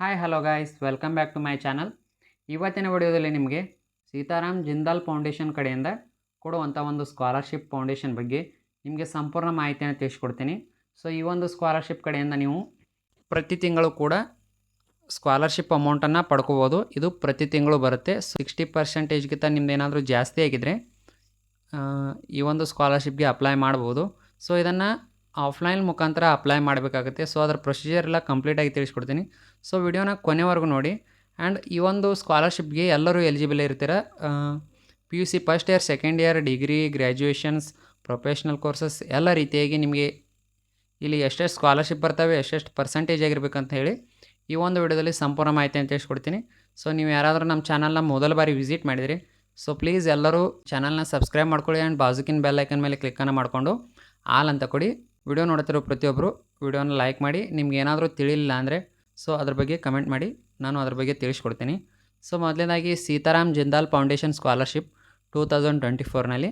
Hi hello guys welcome back to my channel ಇವತ್ತಿನ ವಿಡಿಯೋದಲ್ಲಿ ನಿಮಗೆ ಸೀತಾರಾಮ್ ಜಿಂದಾಲ್ ಫೌಂಡೇಶನ್ ಕಡೆಯಿಂದ ಕೊಡುವಂಥ ಒಂದು ಸ್ಕಾಲರ್ಶಿಪ್ ಫೌಂಡೇಶನ್ ಬಗ್ಗೆ ನಿಮಗೆ ಸಂಪೂರ್ಣ ಮಾಹಿತಿಯನ್ನು ತಿಳಿಸ್ಕೊಡ್ತೀನಿ. ಸೊ ಈ ಒಂದು ಸ್ಕಾಲರ್ಶಿಪ್ ಕಡೆಯಿಂದ ನೀವು ಪ್ರತಿ ತಿಂಗಳು ಕೂಡ ಸ್ಕಾಲರ್ಶಿಪ್ ಅಮೌಂಟನ್ನು ಪಡ್ಕೋಬೋದು. ಇದು ಪ್ರತಿ ತಿಂಗಳು ಬರುತ್ತೆ. ಸಿಕ್ಸ್ಟಿ ಪರ್ಸೆಂಟೇಜ್ಗಿಂತ ನಿಮ್ದು ಏನಾದರೂ ಜಾಸ್ತಿ ಆಗಿದ್ದರೆ ಈ ಒಂದು ಸ್ಕಾಲರ್ಶಿಪ್ಗೆ ಅಪ್ಲೈ ಮಾಡ್ಬೋದು. ಸೊ ಇದನ್ನು ಆಫ್ಲೈನ್ ಮುಖಾಂತರ ಅಪ್ಲೈ ಮಾಡಬೇಕಾಗುತ್ತೆ. ಸೊ ಅದರ ಪ್ರೊಸೀಜರ್ ಎಲ್ಲ ಕಂಪ್ಲೀಟಾಗಿ ತಿಳಿಸ್ಕೊಡ್ತೀನಿ. ಸೊ ವಿಡಿಯೋನ ಕೊನೆವರೆಗೂ ನೋಡಿ. ಆ್ಯಂಡ್ ಈ ಒಂದು ಸ್ಕಾಲರ್ಶಿಪ್ಗೆ ಎಲ್ಲರೂ ಎಲಿಜಿಬಲ್ ಇರ್ತೀರ? P U C first year second year degree graduations professional courses ಎಲ್ಲ ರೀತಿಯಾಗಿ ನಿಮಗೆ ಇಲ್ಲಿ ಎಷ್ಟೆಷ್ಟು ಸ್ಕಾಲರ್ಶಿಪ್ ಬರ್ತವೆ, ಎಷ್ಟೆಷ್ಟು ಪರ್ಸೆಂಟೇಜ್ ಆಗಿರ್ಬೇಕಂತ ಹೇಳಿ ಈ ಒಂದು ವಿಡಿಯೋದಲ್ಲಿ ಸಂಪೂರ್ಣ ಮಾಹಿತಿ ಅಂತ ತಿಳಿಸ್ಕೊಡ್ತೀನಿ. ಸೊ ನೀವು ಯಾರಾದರೂ ನಮ್ಮ ಚಾನಲ್ನ ಮೊದಲ ಬಾರಿ ವಿಸಿಟ್ ಮಾಡಿದಿರಿ ಸೊ ಪ್ಲೀಸ್ ಎಲ್ಲರೂ ಚಾನಲ್ನ ಸಬ್ಸ್ಕ್ರೈಬ್ ಮಾಡ್ಕೊಳ್ಳಿ ಆ್ಯಂಡ್ ಬಾಜುಕಿನ ಬೆಲ್ ಐಕನ್ ಮೇಲೆ ಕ್ಲಿಕ್ಕನ್ನು ಮಾಡಿಕೊಂಡು ಆಲ್ ಅಂತ ಕೊಡಿ. ವಿಡಿಯೋ ನೋಡ್ತಿರೋ ಪ್ರತಿಯೊಬ್ಬರು ವಿಡಿಯೋನ ಲೈಕ್ ಮಾಡಿ, ನಿಮ್ಗೆ ಏನಾದರೂ ತಿಳಿಲಿಲ್ಲ ಅಂದರೆ, ಸೊ ಅದ್ರ ಬಗ್ಗೆ ಕಮೆಂಟ್ ಮಾಡಿ, ನಾನು ಅದ್ರ ಬಗ್ಗೆ ತಿಳಿಸ್ಕೊಡ್ತೀನಿ. ಸೊ ಮೊದಲನೇದಾಗಿ Sitaram Jindal foundation scholarship two thousand twenty ಫೋರ್ನಲ್ಲಿ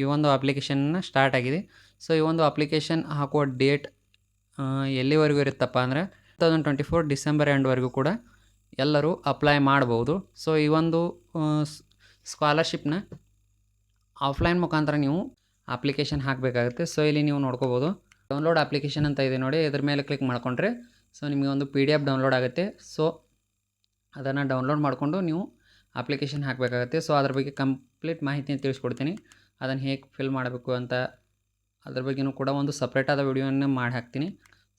ಈ ಒಂದು ಅಪ್ಲಿಕೇಶನ್ನ ಸ್ಟಾರ್ಟ್ ಆಗಿದೆ. ಸೊ ಈ ಒಂದು ಅಪ್ಲಿಕೇಶನ್ ಹಾಕುವ ಡೇಟ್ ಎಲ್ಲಿವರೆಗೂ ಇರುತ್ತಪ್ಪ ಅಂದರೆ, two thousand twenty four December ಎಂಡ್ವರೆಗೂ ಕೂಡ ಎಲ್ಲರೂ ಅಪ್ಲೈ ಮಾಡ್ಬೋದು. ಸೊ ಈ ಒಂದು ಸ್ಕಾಲರ್ಶಿಪ್ನ ಆಫ್ಲೈನ್ ಮುಖಾಂತರ ನೀವು ಅಪ್ಲಿಕೇಶನ್ ಹಾಕಬೇಕಾಗುತ್ತೆ. ಸೊ, ಇಲ್ಲಿ ನೀವು ನೋಡ್ಕೋಬೋದು. ಡೌನ್ಲೋಡ್ ಅಪ್ಲಿಕೇಶನ್ ಅಂತ ಇದೆ ನೋಡಿ. ಇದ್ರ ಮೇಲೆ ಕ್ಲಿಕ್ ಮಾಡಿಕೊಂಡ್ರೆ, ಸೊ, ನಿಮಗೆ ಒಂದು ಪಿ ಡಿ ಎಫ್ ಡೌನ್ಲೋಡ್ ಆಗುತ್ತೆ. ಸೊ, ಅದನ್ನು ಡೌನ್ಲೋಡ್ ಮಾಡಿಕೊಂಡು ನೀವು ಅಪ್ಲಿಕೇಶನ್ ಹಾಕಬೇಕಾಗುತ್ತೆ. ಸೊ, ಅದ್ರ ಬಗ್ಗೆ ಕಂಪ್ಲೀಟ್ ಮಾಹಿತಿಯನ್ನು ತಿಳಿಸ್ಕೊಡ್ತೀನಿ. ಅದನ್ನು ಹೇಗೆ ಫಿಲ್ ಮಾಡಬೇಕು ಅಂತ ಅದ್ರ ಬಗ್ಗೆನೂ ಕೂಡ ಒಂದು ಸಪ್ರೇಟಾದ ವಿಡಿಯೋನ ಮಾಡಿ ಹಾಕ್ತೀನಿ.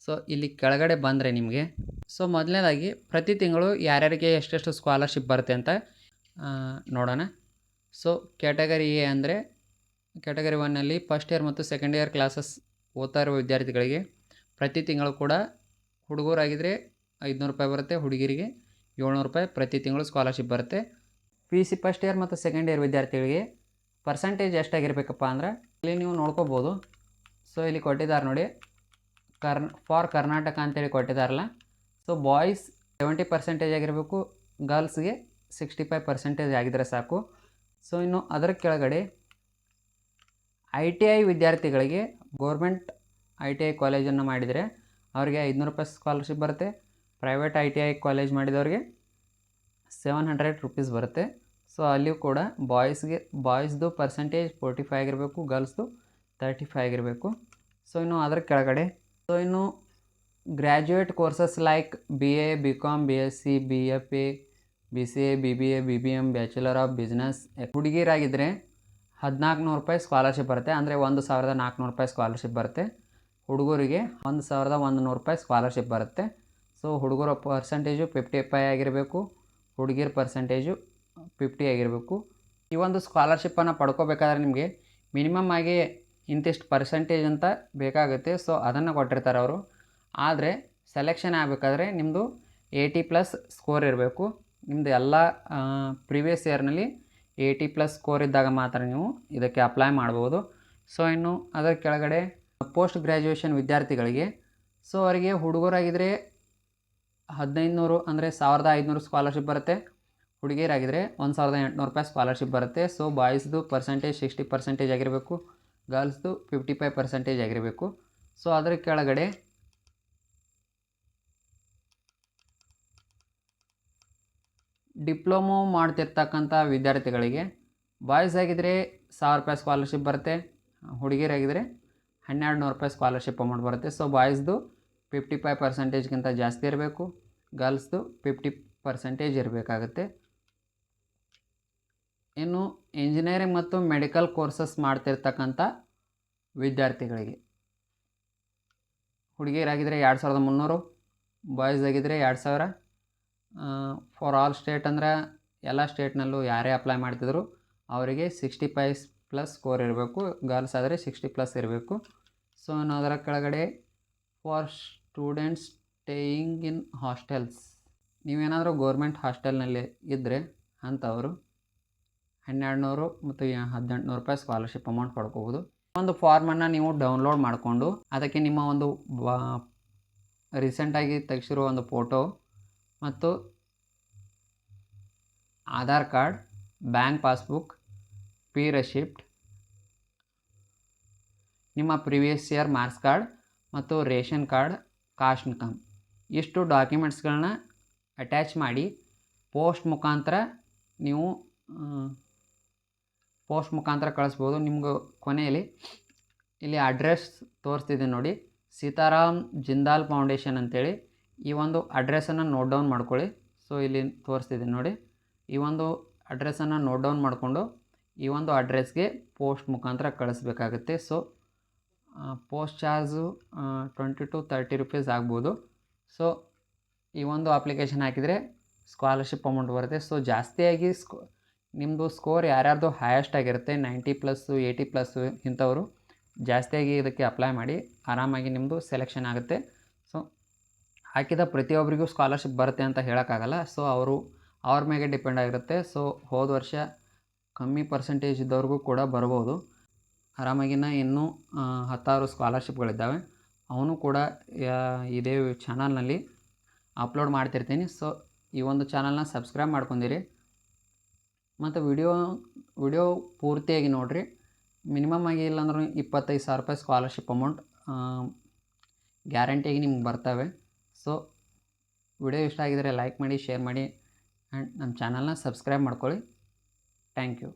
ಸೊ, ಇಲ್ಲಿ ಕೆಳಗಡೆ ಬಂದರೆ ನಿಮಗೆ, ಸೊ, ಮೊದಲನೇದಾಗಿ ಪ್ರತಿ ತಿಂಗಳು ಯಾರ್ಯಾರಿಗೆ ಎಷ್ಟೆಷ್ಟು ಸ್ಕಾಲರ್ಶಿಪ್ ಬರುತ್ತೆ ಅಂತ ನೋಡೋಣ. ಸೊ, ಕ್ಯಾಟಗರಿ ಎ ಅಂದರೆ ಕ್ಯಾಟಗರಿ ಒನ್ನಲ್ಲಿ ಫಸ್ಟ್ ಇಯರ್ ಮತ್ತು ಸೆಕೆಂಡ್ ಇಯರ್ ಕ್ಲಾಸಸ್ ಓದ್ತಾ ಇರುವ ವಿದ್ಯಾರ್ಥಿಗಳಿಗೆ ಪ್ರತಿ ತಿಂಗಳು ಕೂಡ ಹುಡುಗರಾಗಿದ್ದರೆ ಐದುನೂರು ರೂಪಾಯಿ ಬರುತ್ತೆ, ಹುಡುಗಿರಿಗೆ ಏಳ್ನೂರು ರೂಪಾಯಿ ಪ್ರತಿ ತಿಂಗಳು ಸ್ಕಾಲರ್ಶಿಪ್ ಬರುತ್ತೆ. ಪಿ ಸಿ ಫಸ್ಟ್ ಇಯರ್ ಮತ್ತು ಸೆಕೆಂಡ್ ಇಯರ್ ವಿದ್ಯಾರ್ಥಿಗಳಿಗೆ ಪರ್ಸಂಟೇಜ್ ಎಷ್ಟಾಗಿರ್ಬೇಕಪ್ಪ ಅಂದ್ರೆ ಇಲ್ಲಿ ನೀವು ನೋಡ್ಕೋಬೋದು. ಸೊ ಇಲ್ಲಿ ಕೊಟ್ಟಿದ್ದಾರೆ ನೋಡಿ, ಕರ್ನ್ ಫಾರ್ ಕರ್ನಾಟಕ ಅಂತೇಳಿ ಕೊಟ್ಟಿದ್ದಾರಲ್ಲ. ಸೊ ಬಾಯ್ಸ್ ಸೆವೆಂಟಿ ಪರ್ಸೆಂಟೇಜ್ ಆಗಿರಬೇಕು ಗರ್ಲ್ಸ್ಗೆ ಸಿಕ್ಸ್ಟಿ ಫೈವ್ ಪರ್ಸೆಂಟೇಜ್ ಆಗಿದ್ರೆ ಸಾಕು. ಸೊ ಇನ್ನು ಅದರ ಕೆಳಗಡೆ ಐ ಟಿ ಐ ವಿದ್ಯಾರ್ಥಿಗಳಿಗೆ ಗೋರ್ಮೆಂಟ್ ಐ ಟಿ ಐ ಕಾಲೇಜನ್ನು ಮಾಡಿದರೆ ಅವರಿಗೆ ಐದುನೂರು ರೂಪಾಯಿ ಸ್ಕಾಲರ್ಶಿಪ್ ಬರುತ್ತೆ. Private I T I college ಮಾಡಿದವ್ರಿಗೆ seven hundred rupees ಬರುತ್ತೆ. ಸೊ, ಅಲ್ಲಿಯೂ ಕೂಡ ಬಾಯ್ಸ್ಗೆ, ಬಾಯ್ಸ್ದು ಪರ್ಸೆಂಟೇಜ್ ಫೋರ್ಟಿ ಫೈವ್ ಆಗಿರಬೇಕು, ಗರ್ಲ್ಸ್ದು ತರ್ಟಿ ಫೈವ್ ಆಗಿರಬೇಕು. ಸೊ, ಇನ್ನು ಅದರ ಕೆಳಗಡೆ, ಸೊ, ಇನ್ನು graduate courses like B A B com B S C B F A B C A B B A B B M bachelor of business ಹುಡುಗಿರಾಗಿದ್ದರೆ ಹದಿನಾಲ್ಕು ನೂರು ರೂಪಾಯಿ ಸ್ಕಾಲರ್ಶಿಪ್ ಬರುತ್ತೆ. ಅಂದರೆ ಒಂದು ಸಾವಿರದ ನಾಲ್ಕುನೂರು ರೂಪಾಯಿ ಸ್ಕಾಲರ್ಶಿಪ್ ಬರುತ್ತೆ. ಹುಡುಗರಿಗೆ ಒಂದು ಸಾವಿರದ ಒಂದು ನೂರು ರೂಪಾಯಿ ಸ್ಕಾಲರ್ಶಿಪ್ ಬರುತ್ತೆ. ಸೊ ಹುಡುಗರ ಪರ್ಸೆಂಟೇಜು ಫಿಫ್ಟಿ ಫೈ ಆಗಿರಬೇಕು. ಹುಡುಗಿರ ಪರ್ಸೆಂಟೇಜು ಫಿಫ್ಟಿ ಆಗಿರಬೇಕು. ಈ ಒಂದು ಸ್ಕಾಲರ್ಶಿಪ್ಪನ್ನು ಪಡ್ಕೋಬೇಕಾದ್ರೆ ನಿಮಗೆ ಮಿನಿಮಮ್ ಆಗಿ ಇಂತಿಷ್ಟು ಪರ್ಸೆಂಟೇಜ್ ಅಂತ ಬೇಕಾಗುತ್ತೆ. ಸೊ ಅದನ್ನು ಕೊಟ್ಟಿರ್ತಾರೆ ಅವರು. ಆದರೆ ಸೆಲೆಕ್ಷನ್ ಆಗಬೇಕಾದ್ರೆ ನಿಮ್ಮದು ಏಯ್ಟಿ ಪ್ಲಸ್ ಸ್ಕೋರ್ ಇರಬೇಕು. ನಿಮ್ಮದು ಎಲ್ಲ ಪ್ರಿವಿಯಸ್ ಇಯರ್ನಲ್ಲಿ ಏಯ್ಟಿ ಪ್ಲಸ್ ಸ್ಕೋರ್ ಇದ್ದಾಗ ಮಾತ್ರ ನೀವು ಇದಕ್ಕೆ ಅಪ್ಲೈ ಮಾಡ್ಬೋದು. ಸೊ ಇನ್ನು ಅದರ ಕೆಳಗಡೆ ಪೋಸ್ಟ್ ಗ್ರ್ಯಾಜುಯೇಷನ್ ವಿದ್ಯಾರ್ಥಿಗಳಿಗೆ ಸೊ ಅವರಿಗೆ ಹುಡುಗರಾಗಿದ್ದರೆ ಹದಿನೈದು ನೂರು ಅಂದರೆ ಸಾವಿರದ ಐದುನೂರು ಸ್ಕಾಲರ್ಶಿಪ್ ಬರುತ್ತೆ. ಹುಡುಗಿಯರಾಗಿದ್ದರೆ ಒಂದು ಸಾವಿರದ ಎಂಟುನೂರು ರೂಪಾಯಿ ಸ್ಕಾಲರ್ಶಿಪ್ ಬರುತ್ತೆ. ಸೊ ಬಾಯ್ಸ್ದು ಪರ್ಸೆಂಟೇಜ್ ಸಿಕ್ಸ್ಟಿ ಪರ್ಸೆಂಟೇಜ್ ಆಗಿರಬೇಕು ಗರ್ಲ್ಸ್ದು ಫಿಫ್ಟಿ ಫೈವ್ ಪರ್ಸೆಂಟೇಜ್ ಆಗಿರಬೇಕು. ಸೊ ಅದರ ಕೆಳಗಡೆ ಡಿಪ್ಲೊಮೊ ಮಾಡ್ತಿರ್ತಕ್ಕಂಥ ವಿದ್ಯಾರ್ಥಿಗಳಿಗೆ ಬಾಯ್ಸ್ ಆಗಿದ್ದರೆ ಸಾವಿರ ರೂಪಾಯಿ ಸ್ಕಾಲರ್ಶಿಪ್ ಬರುತ್ತೆ ಹುಡುಗಿಯರಾಗಿದ್ದರೆ ಹನ್ನೆರಡು ನೂರು ರೂಪಾಯಿ ಸ್ಕಾಲರ್ಶಿಪ್ ಅಮೌಂಟ್ ಬರುತ್ತೆ. ಸೊ ಬಾಯ್ಸ್ದು ಫಿಫ್ಟಿ ಫೈವ್ ಪರ್ಸೆಂಟೇಜ್ಗಿಂತ ಜಾಸ್ತಿ ಇರಬೇಕು, ಗರ್ಲ್ಸ್ದು ಫಿಫ್ಟಿ ಪರ್ಸೆಂಟೇಜ್ ಇರಬೇಕಾಗುತ್ತೆ. ಇನ್ನು ಇಂಜಿನಿಯರಿಂಗ್ ಮತ್ತು ಮೆಡಿಕಲ್ ಕೋರ್ಸಸ್ ಮಾಡ್ತಿರ್ತಕ್ಕಂಥ ವಿದ್ಯಾರ್ಥಿಗಳಿಗೆ. ಹುಡುಗಿಯರಾಗಿದ್ದರೆ ಎರಡು ಸಾವಿರದ ಮುನ್ನೂರು, ಬಾಯ್ಸ್ ಆಗಿದ್ದರೆ ಎರಡು ಸಾವಿರ ಫಾರ್ ಆಲ್ ಸ್ಟೇಟ್ ಅಂದ್ರೆ ಎಲ್ಲ ಸ್ಟೇಟ್ನಲ್ಲೂ ಯಾರೇ ಅಪ್ಲೈ ಮಾಡ್ತಿದ್ರು ಅವರಿಗೆ ಸಿಕ್ಸ್ಟಿ ಫೈವ್ ಪ್ಲಸ್ ಸ್ಕೋರ್ ಇರಬೇಕು. ಗರ್ಲ್ಸ್ ಆದರೆ ಸಿಕ್ಸ್ಟಿ ಪ್ಲಸ್ ಇರಬೇಕು. ಸೊ ನಾನು ಅದರ ಕೆಳಗಡೆ for students staying in hostels ನೀವೇನಾದರೂ ಗೋರ್ಮೆಂಟ್ ಹಾಸ್ಟೆಲ್ನಲ್ಲಿ ಇದ್ದರೆ ಅಂಥವರು ಹನ್ನೆರಡು ನೂರು ಮತ್ತು ಹದಿನೆಂಟು ನೂರು ರೂಪಾಯಿ ಸ್ಕಾಲರ್ಶಿಪ್ ಅಮೌಂಟ್ ಪಡ್ಕೋಬೋದು. ಒಂದು ಫಾರ್ಮನ್ನು ನೀವು ಡೌನ್ಲೋಡ್ ಮಾಡಿಕೊಂಡು ಅದಕ್ಕೆ ನಿಮ್ಮ ಒಂದು ರೀಸೆಂಟಾಗಿ ತೆಗೆಸಿರೋ ಒಂದು ಫೋಟೋ ಮತ್ತು Aadhaar card, bank passbook, P receipt, ನಿಮ್ಮ ಪ್ರಿವಿಯಸ್ ಇಯರ್ ಮಾರ್ಕ್ಸ್ ಕಾರ್ಡ್ ಮತ್ತು ರೇಷನ್ ಕಾರ್ಡ್ ಕಾಸ್ಟ್ ಇನ್ಕಮ್ ಇಷ್ಟು ಡಾಕ್ಯುಮೆಂಟ್ಸ್ಗಳನ್ನ ಅಟ್ಯಾಚ್ ಮಾಡಿ ಪೋಸ್ಟ್ ಮುಖಾಂತರ ನೀವು ಪೋಸ್ಟ್ ಮುಖಾಂತರ ಕಳಿಸ್ಬೋದು. ನಿಮ್ಗೆ ಕೊನೆಯಲ್ಲಿ ಇಲ್ಲಿ ಅಡ್ರೆಸ್ ತೋರಿಸ್ತಿದೆ ನೋಡಿ. ಸೀತಾರಾಮ್ ಜಿಂದಾಲ್ ಫೌಂಡೇಶನ್ ಅಂತೇಳಿ. ಈ ಒಂದು ಅಡ್ರೆಸ್ಸನ್ನು ನೋಟ್ ಡೌನ್ ಮಾಡ್ಕೊಳ್ಳಿ. ಸೊ ಇಲ್ಲಿ ತೋರಿಸ್ತಿದ್ದೀನಿ ನೋಡಿ. ಈ ಒಂದು ಅಡ್ರೆಸ್ಸನ್ನು ನೋಟ್ ಡೌನ್ ಮಾಡಿಕೊಂಡು ಈ ಒಂದು ಅಡ್ರೆಸ್ಗೆ ಪೋಸ್ಟ್ ಮುಖಾಂತರ ಕಳಿಸ್ಬೇಕಾಗುತ್ತೆ. So post charge twenty to thirty rupees ಆಗ್ಬೋದು. ಸೊ ಈ ಒಂದು ಅಪ್ಲಿಕೇಶನ್ ಹಾಕಿದರೆ ಸ್ಕಾಲರ್ಶಿಪ್ ಅಮೌಂಟ್ ಬರುತ್ತೆ. ಸೊ ಜಾಸ್ತಿಯಾಗಿ ಸ್ಕೋ ನಿಮ್ಮದು ಸ್ಕೋರ್ ಯಾರ್ಯಾರ್ದು ಹೈಯೆಸ್ಟ್ ಆಗಿರುತ್ತೆ ನೈಂಟಿ ಪ್ಲಸ್ಸು ಏಯ್ಟಿ ಪ್ಲಸ್ಸು ಇಂಥವರು ಜಾಸ್ತಿಯಾಗಿ ಇದಕ್ಕೆ ಅಪ್ಲೈ ಮಾಡಿ ಆರಾಮಾಗಿ ನಿಮ್ಮದು ಸೆಲೆಕ್ಷನ್ ಆಗುತ್ತೆ. ಹಾಕಿದ ಪ್ರತಿಯೊಬ್ಬರಿಗೂ ಸ್ಕಾಲರ್ಶಿಪ್ ಬರುತ್ತೆ ಅಂತ ಹೇಳೋಕ್ಕಾಗಲ್ಲ. ಸೊ ಅವರು ಅವ್ರ ಮೇಲೆ ಡಿಪೆಂಡ್ ಆಗಿರುತ್ತೆ. ಸೊ ಹೋದ ವರ್ಷ ಕಮ್ಮಿ ಪರ್ಸೆಂಟೇಜ್ ಇದ್ದವ್ರಿಗೂ ಕೂಡ ಬರ್ಬೋದು. ಆರಾಮಾಗಿನ ಇನ್ನೂ ಹತ್ತಾರು ಸ್ಕಾಲರ್ಶಿಪ್ಗಳಿದ್ದಾವೆ ಅವನು ಕೂಡ ಇದೇ ಚಾನಲ್ನಲ್ಲಿ ಅಪ್ಲೋಡ್ ಮಾಡ್ತಿರ್ತೀನಿ. ಸೊ ಈ ಒಂದು ಚಾನಲ್ನ ಸಬ್ಸ್ಕ್ರೈಬ್ ಮಾಡ್ಕೊಂಡಿರಿ. ಮತ್ತು ವಿಡಿಯೋ ವಿಡಿಯೋ ಪೂರ್ತಿಯಾಗಿ ನೋಡಿರಿ. ಮಿನಿಮಮ್ ಆಗಿ ಇಲ್ಲಾಂದ್ರೂ ಇಪ್ಪತ್ತೈದು ಸಾವಿರ ರೂಪಾಯಿ ಸ್ಕಾಲರ್ಶಿಪ್ ಅಮೌಂಟ್ ಗ್ಯಾರಂಟಿಯಾಗಿ ನಿಮ್ಗೆ ಬರ್ತವೆ. ಸೊ ವಿಡಿಯೋ ಇಷ್ಟ ಆಗಿದರೆ ಲೈಕ್ ಮಾಡಿ, ಶೇರ್ ಮಾಡಿ, ಆ್ಯಂಡ್ ನಮ್ಮ ಚಾನಲ್ನ ಸಬ್ಸ್ಕ್ರೈಬ್ ಮಾಡ್ಕೊಳ್ಳಿ. Thank you.